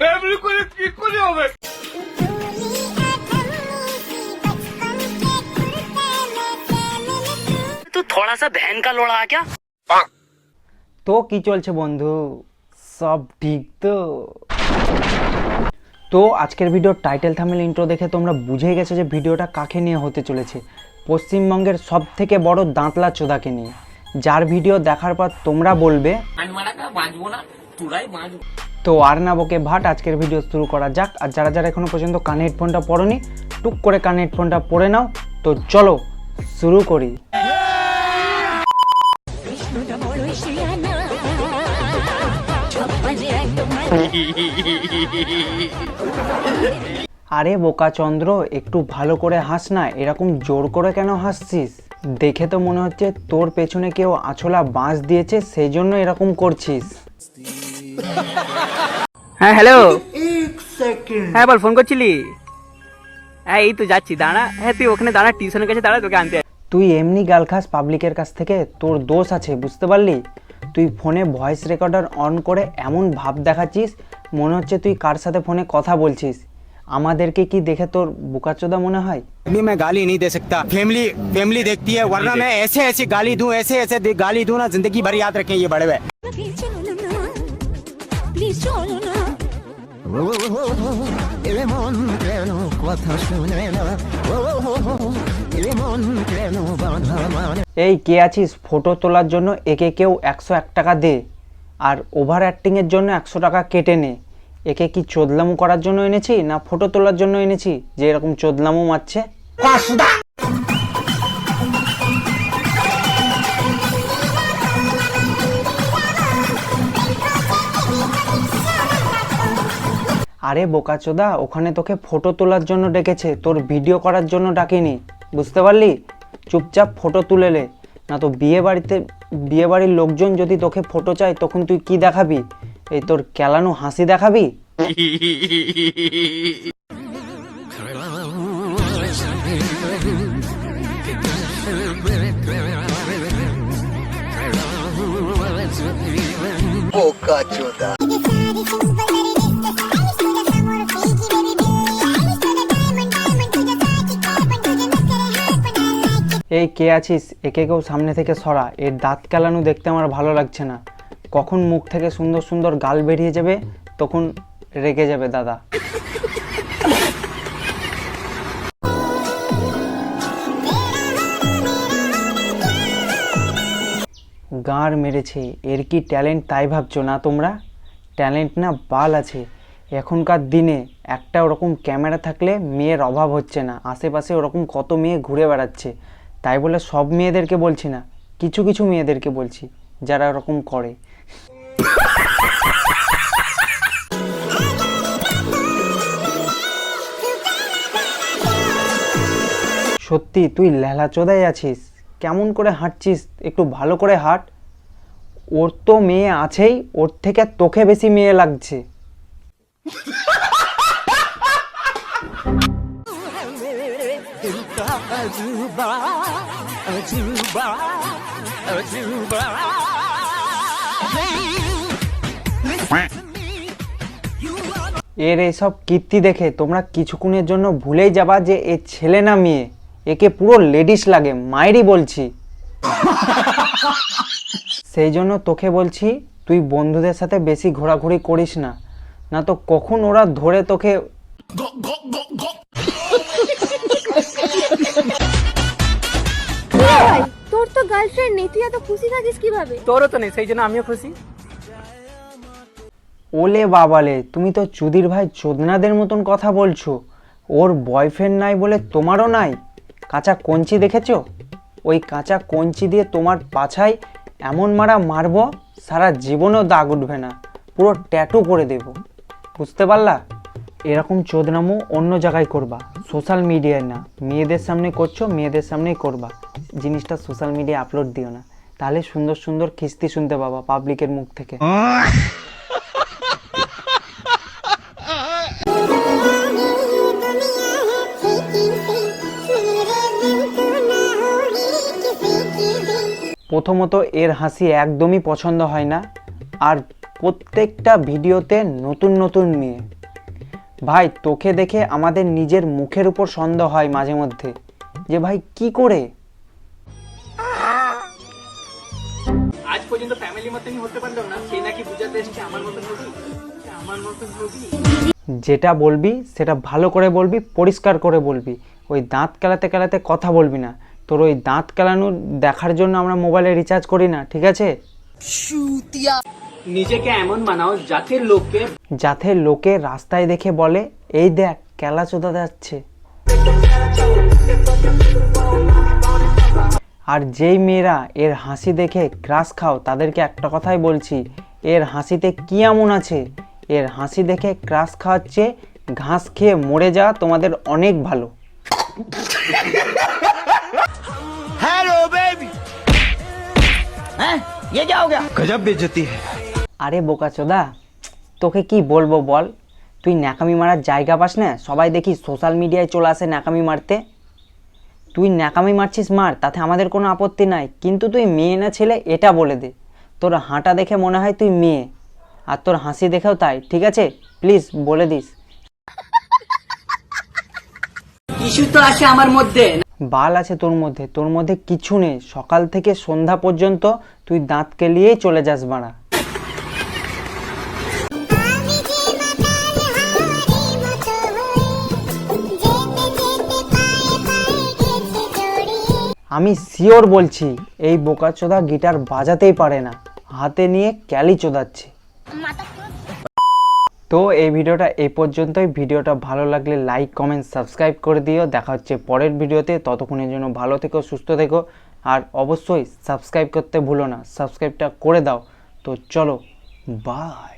এমনি করে কি করে হবে তো থোড়া সা ভ্যান কা লোড়া আ তো কি চলছে বন্ধু সব ঠিক তো তো আজকের ভিডিওর টাইটেল থামেল ইন্ট্রো দেখে তোমরা বুঝে গেছো যে ভিডিওটা কাকে নিয়ে হতে চলেছে পশ্চিমবঙ্গের সব থেকে বড় দাঁতলা চোদাকে নিয়ে যার ভিডিও দেখার পর তোমরা বলবে তো আর না বকে ভাট, আজকের ভিডিও শুরু করা যাক। আর যারা যারা এখনও পর্যন্ত কানে হেডফোনটা পরনি টুক করে কানে হেডফোনটা পরে নাও। তো চলো শুরু করি। আরে বোকাচন্দ্র একটু ভালো করে হাস না, এরকম জোর করে কেন হাসছিস? দেখে তো মনে হচ্ছে তোর পেছনে কেউ আছলা বাঁশ দিয়েছে সেই জন্য এরকম করছিস। হ্যাঁ হ্যালো হ্যাঁ বল ফোন করছিলি হ্যাঁ এই তো যাচ্ছি দাঁড়া হ্যাঁ তুই ওখানে দাঁড়া টিউশনের কাছে দাঁড়া তোকে আনতে তুই এমনি গাল খাস পাবলিকের কাছ থেকে তোর দোষ আছে বুঝতে পারলি তুই ফোনে ভয়েস রেকর্ডার অন করে এমন ভাব দেখাচ্ছিস মনে হচ্ছে তুই কার সাথে ফোনে কথা বলছিস আমাদেরকে কি দেখে তোর বোকাচোদা মনে হয় फैमिली में गाली नहीं दे सकता फैमिली फैमिली देखती है वरना मैं ऐसे ऐसी गाली दूं ऐसे ऐसे दे- गाली दूं ना जिंदगी भर याद रखें ये बड़े हुए প্লিজ চলো না? প্লিজ চলো না এই কে আছিস? ফটো তোলার জন্য একে কেউ একশো এক টাকা দে। আর ওভার অ্যাক্টিংয়ের জন্য একশো টাকা কেটে নে। একে কি চোদলামু করার জন্য এনেছি না ফটো তোলার জন্য এনেছি? যে এরকম চোদলামু মারছে। আরে বোকাচোদা ওখানে তোকে ফটো তোলার জন্য ডেকেছে তোর ভিডিও করার জন্য ডাকেনি বুঝতে পারলি? চুপচাপ ফটো তুলে লে না তো বিয়ে বাড়িতে বিয়ে বাড়ির লোকজন যদি তোকে ফটো চায় তখন তুই কি দেখাবি? এই তোর কেলানো হাসি দেখাবি? এই কে আছিস? একে কেউ সামনে থেকে সরা। এর দাঁত কেলানো দেখতে আমার ভালো লাগছে না। কখন মুখ থেকে সুন্দর সুন্দর গাল বেরিয়ে যাবে, তখন রেগে যাবে দাদা। গাঁড় মেরেছে। এর কি ট্যালেন্ট তাই ভাবছ না তোমরা? ট্যালেন্ট না বাল আছে। এখনকার দিনে একটা ওরকম ক্যামেরা থাকলে মেয়ের অভাব হচ্ছে না। আশেপাশে ওরকম কত মেয়ে ঘুরে বেড়াচ্ছে। তাই বলে সব মেয়েদেরকে বলছি না, কিছু কিছু মেয়েদেরকে বলছি, যারা ওরকম করে। সত্যি, তুই লেলা চোদাই আছিস, কেমন করে হাঁটছিস, একটু ভালো করে হাঁট। ওর তো মেয়ে আছেই, ওর থেকে তোকে বেশি মেয়ে লাগছে। এর এসব কীর্তি দেখে তোমরা কিছুক্ষণের জন্য ভুলেই যাবা যে এ ছেলে না মেয়ে একে পুরো লেডিস লাগে মায়েরই বলছি। সেই জন্য তোকে বলছি তুই বন্ধুদের সাথে বেশি ঘোরাঘুরি করিস না না তো কখন ওরা ধরে তোকে তো গার্লফ্রেন্ড নেই তুই এত খুশি থাকিস কীভাবে? তোরও তো নেই সেই জন্য আমিও খুশি। ওলে বাবালে তুমি তো চুদির ভাই চোদনাদের মতন কথা বলছো। ওর বয়ফ্রেন্ড নাই বলে তোমারও নাই। কাঁচা কঞ্চি দেখেছ? ওই কাঁচা কঞ্চি দিয়ে তোমার পাছায় এমন মারা মারবো সারা জীবনেও দাগ উঠবে না। পুরো ট্যাটু করে দেব। বুঝতে পারলা? এরকম চোদনামো অন্য জায়গায় করবা। সোশ্যাল মিডিয়ায় না। মেয়েদের সামনে করছ মেয়েদের সামনেই করবা। জিনিসটা সোশ্যাল মিডিয়া আপলোড দিও না। তাহলে সুন্দর সুন্দর খিস্তি শুনতে পাবা পাবলিকের মুখ থেকে। প্রথমত এর হাসি একদমই পছন্দ হয় না, আর প্রত্যেকটা ভিডিওতে নতুন নতুন মেয়ে। ভাই, তোকে দেখে আমাদের নিজের মুখের উপর সন্দেহ হয় মাঝে মধ্যে, যে ভাই কি করে? পর্যন্ত ফ্যামিলি মতনই হতে পারল না সে নাকি বুঝাতে এসছে আমার মতন হবি আমার মতন হবি যেটা বলবি সেটা ভালো করে বলবি পরিষ্কার করে বলবি। ওই দাঁত কেলাতে কেলাতে কথা বলবি না। তোর ওই দাঁত কেলানো দেখার জন্য আমরা মোবাইলে রিচার্জ করি না ঠিক আছে? নিজেকে এমন বানাও যাতে লোককে যাতে লোকে রাস্তায় দেখে বলে এই দেখ কেলা চোদা যাচ্ছে। আর যেই মেয়েরা এর হাসি দেখে ক্রাশ খাও তাদেরকে একটা কথাই বলছি এর হাসিতে কি এমন আছে? এর হাসি দেখে ক্রাশ খাওয়াচ্ছে ঘাস খেয়ে মরে যাওয়া তোমাদের অনেক ভালো। আরে বোকাচোদা তোকে কি বলব বল? তুই ন্যাকামি মারার জায়গা পাস না? সবাই দেখি সোশ্যাল মিডিয়ায় চলে আসে ন্যাকামি মারতে। তুই ন্যাকামি মারছিস মার তাতে আমাদের কোনো আপত্তি নাই। কিন্তু তুই মেয়ে না ছেলে এটা বলে দে। তোর হাঁটা দেখে মনে হয় তুই মেয়ে। আর তোর হাসি দেখেও তাই ঠিক আছে? প্লিজ বলে দিস। ইস্যু তো আছে আমার মধ্যে। বাল আছে তোর মধ্যে তোর মধ্যে কিছু নেই। সকাল থেকে সন্ধ্যা পর্যন্ত তুই দাঁত কেলিয়েই চলে যাস বাড়া। আমি শিওর বলছি, এই বোকাচোদা গিটার বাজাতেই পারে না। হাতে নিয়ে ক্যালি চোদাচ্ছে। তো এই ভিডিওটা এই পর্যন্তই। ভিডিওটা ভালো লাগলে লাইক কমেন্ট সাবস্ক্রাইব করে দিও। দেখা হচ্ছে পরের ভিডিওতে। ততক্ষণের জন্য ভালো থেকো, সুস্থ থেকো। আর অবশ্যই সাবস্ক্রাইব করতে ভুলো না। সাবস্ক্রাইবটা করে দাও। তো চলো বাই